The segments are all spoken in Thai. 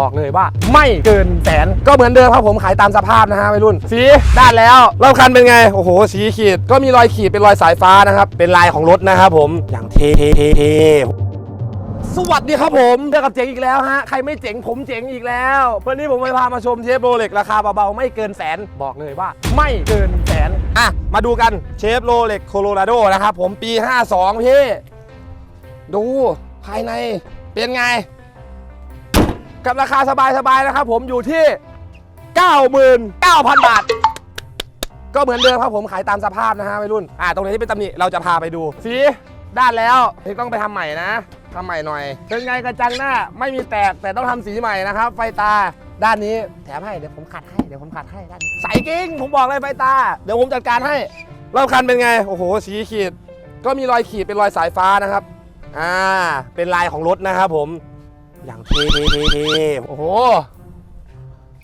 บอกเลยว่าไม่เกินแสนก็เหมือนเดิมครับผมขายตามสภาพนะฮะวัยรุ่น สีด้านแล้วรอบคันเป็นไง โอ้โห สีขีดก็มีรอยขีดเป็นรอยสายฟ้านะครับ เป็นลายของรถนะครับผมอย่างเท่เทเทเทสวัสดีครับผมเจอกับเจ๋งอีกแล้วฮะ ใครไม่เจ๋งผมเจ๋งอีกแล้ว วันนี้ผมไปพามาชมเชฟโรเล็กราคาเบาๆ ไม่เกินแสนบอกเลยว่า ไม่เกินแสนอะมาดูกันเชฟโรเล็กโคโลราโดนะครับผมปี 52พี่ดูภายในเป็นไง กับราคาสบายๆนะครับผมอยู่ที่ 99,000 บาท ก็เหมือนเดิมครับผมขายตามสภาพนะฮะวัยรุ่น อ่าตรงไหนที่เป็นตำหนิเราจะพาไปดูสีด้านแล้วที่ต้องไปทำใหม่นะทำใหม่หน่อย เป็นไงกระจังหน้าไม่มีแตกแต่ต้องทำสีใหม่นะครับ ไฟตาด้านนี้แถมให้เดี๋ยวผมขัดให้เดี๋ยวผมขัดให้ด้านนี้ใสกิ้งผมบอกเลยไฟตา เดี๋ยวผมจัดการให้รอบคันเป็นไง โอ้โห สีขีด ก็มีรอยขีดเป็นรอยสายฟ้านะครับ อ่า เป็นลายของรถนะครับผม อย่างเท่เท่เท่โอ้โห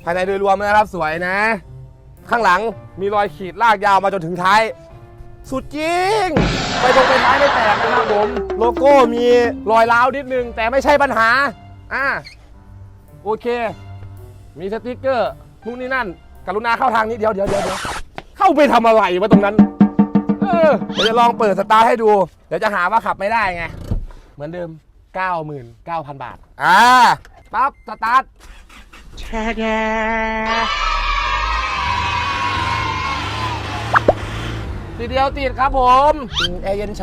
ภายในโดยรวมนะครับสวยนะ ข้างหลังมีรอยขีดลากยาวมาจนถึงท้าย สุดจริง ไปตรงไปท้ายไม่แตกนะครับผม โลโก้มีรอยร้าวนิดนึง แต่ไม่ใช่ปัญหา อ่า โอเค มีสติกเกอร์นู่นนี่นั่น กรุณาเข้าทางนี้เดี๋ยวเดี๋ยวเดี๋ยวเดี๋ยวเข้าไปทำอะไรวะตรงนั้น เออเดี๋ยวจะลองเปิดสตาร์ทให้ดู เดี๋ยวจะหาว่าขับไม่ได้ไง เหมือนเดิม 99,000 บาทอ่าปั๊บสตาร์ทแช่แช่ทีเดียวติดครับผมแอร์เย็นช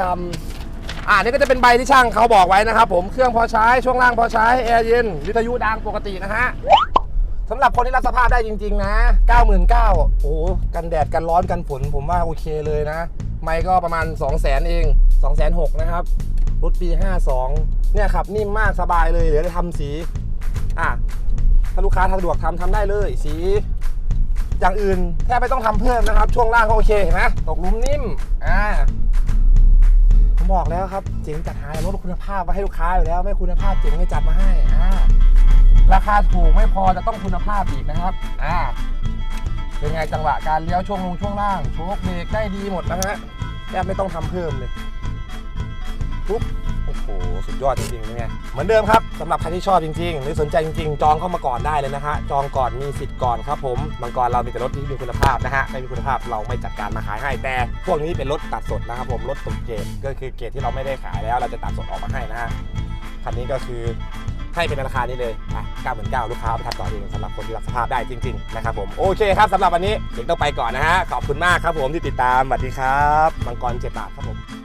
ำอ่านี่ก็จะเป็นใบที่ช่างเขาบอกไว้นะครับผมเครื่องพอใช้ช่วงล่างพอใช้แอร์เย็นวิทยุดังปกตินะฮะสำหรับคนที่รับสภาพได้จริง ๆ นะ 99,000โอ้โหกันแดดกันร้อนกันฝนผมว่าโอเคเลยนะ ไม่ก็ประมาณ 2 0 0 0 0 0เอง 2 0 0 0นะครับรถปี 52 เนี่ยขับนิ่มมากสบายเลยเหลือจะทำสี อะ ถ้าลูกค้าสะดวกทำทำได้เลยสี อย่างอื่นแทบไม่ต้องทำเพิ่มนะครับ ช่วงล่างก็โอเคเห็นไหมตกลุมนิ่ม อ่าผมบอกแล้วครับ เจ๋งจัดหารถคุณภาพมาให้ลูกค้าอยู่แล้ว ไม่คุณภาพเจ๋งไม่จัดมาให้ อ่า ราคาถูกไม่พอจะต้องคุณภาพอีกนะครับ อ่า เป็นไงจังหวะการเลี้ยวช่วงลงช่วงล่างโชคเบรกได้ดีหมดนะฮะแทบไม่ต้องทำเพิ่มเลย ปุ๊บโอ้โหสุดยอดจริงๆเป็นไงเหมือนเดิมครับสำหรับใครที่ชอบจริงๆ หรือสนใจจริงๆ จองเข้ามาก่อนได้เลยนะฮะจองก่อนมีสิทธิ์ก่อนครับผมมังกรเรามีแต่รถที่มีคุณภาพนะฮะไม่มีคุณภาพเราไม่จัดการมาขายให้แต่ พวกนี้เป็นรถตัดสดนะครับผมรถตกเกรดก็คือเกรดที่เราไม่ได้ขายแล้ว เราจะตัดสดออกมาให้นะฮะคันนี้ก็คือให้เป็นราคานี้เลยอะ99,000ลูกค้าไปทัดต่อเองสำหรับคนที่รับสภาพได้จริง ๆ นะครับผม โอเคครับสำหรับวันนี้เด็กต้องไปก่อนนะฮะ ขอบคุณมากครับผมที่ติดตาม สวัสดีครับ มังกรเจ็ดบาทครับผม